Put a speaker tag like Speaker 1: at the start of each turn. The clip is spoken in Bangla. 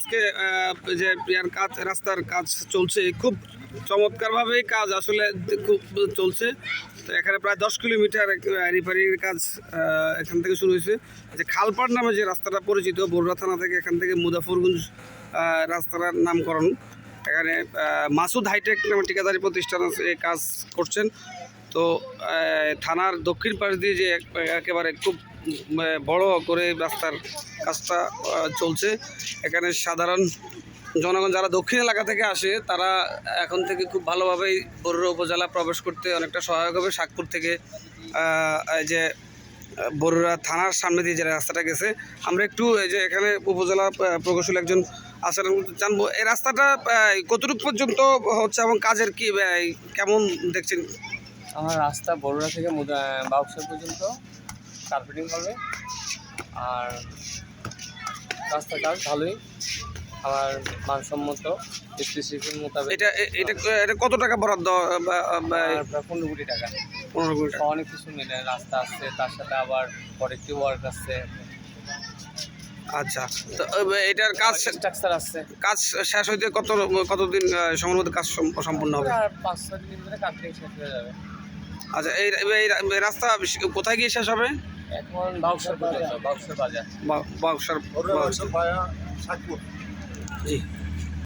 Speaker 1: আজকে যে কাজ, রাস্তার কাজ চলছে, খুব চমৎকারভাবে কাজ আসলে খুব চলছে। তো এখানে প্রায় দশ কিলোমিটার রিপেয়ারিংয়ের কাজ এখান থেকে শুরু হয়েছে। যে খালপাড় নামে যে রাস্তাটা পরিচিত, বরুড়া থানা থেকে এখান থেকে মুজাফরগঞ্জ রাস্তাটার নামকরণ। এখানে মাসুদ হাইটেক নামে ঠিকাদারি প্রতিষ্ঠান এই কাজ করছেন। তো থানার দক্ষিণ পাশ দিয়ে যে এক- একেবারে খুব বড় করে রাস্তার কাজটা চলছে। এখানে সাধারণ জনগণ যারা দক্ষিণ এলাকা থেকে আসে, তারা এখন থেকে খুব ভালোভাবেই বরুড়া উপজেলা প্রবেশ করতে অনেকটা সহায়ক হবে। শাকপুর থেকে এই যে, বরুড়া থানার সামনে দিয়ে যে রাস্তাটা গেছে। আমরা একটু এই যে এখানে উপজেলা প্রকৌশলী একজন আছেন জানব, এই রাস্তাটা কতটুকু পর্যন্ত হচ্ছে এবং কাজের কি কেমন দেখছেন?
Speaker 2: আমার রাস্তা বড়ুয়া থেকে বাউকসার পর্যন্ত কার্পেটিং হবে। আর রাস্তার কাজ ভালোই আমার মানসম্মত স্পেসিফিক মোতাবেক।
Speaker 1: এটা এটা এটা কত টাকা বরাদ্দ
Speaker 2: পনেরো কোটি টাকা।
Speaker 1: পনেরো কোটি টাকা।
Speaker 2: অনেক কিছু মিলে রাস্তা আছে তার সাথে আবার করেক্টিভ ওয়ার্ক আছে।
Speaker 1: আচ্ছা তো এটার কাজ
Speaker 2: স্ট্রাকচার আছে।
Speaker 1: কাজ শেষ হইতে কত কতদিন সময়ের মধ্যে কাজ সম- সম্পূর্ণ হবে?
Speaker 2: আর পাঁচ ছয় দিনের কার্পেটিং শেষ হয়ে যাবে।
Speaker 1: আচ্ছা এই এই রাস্তা কোথায় গিয়ে শেষ হবে?
Speaker 2: এখন বাউকসার পর্যন্ত বাউকসার বাজার।
Speaker 3: বাউসার বাজার
Speaker 1: জি।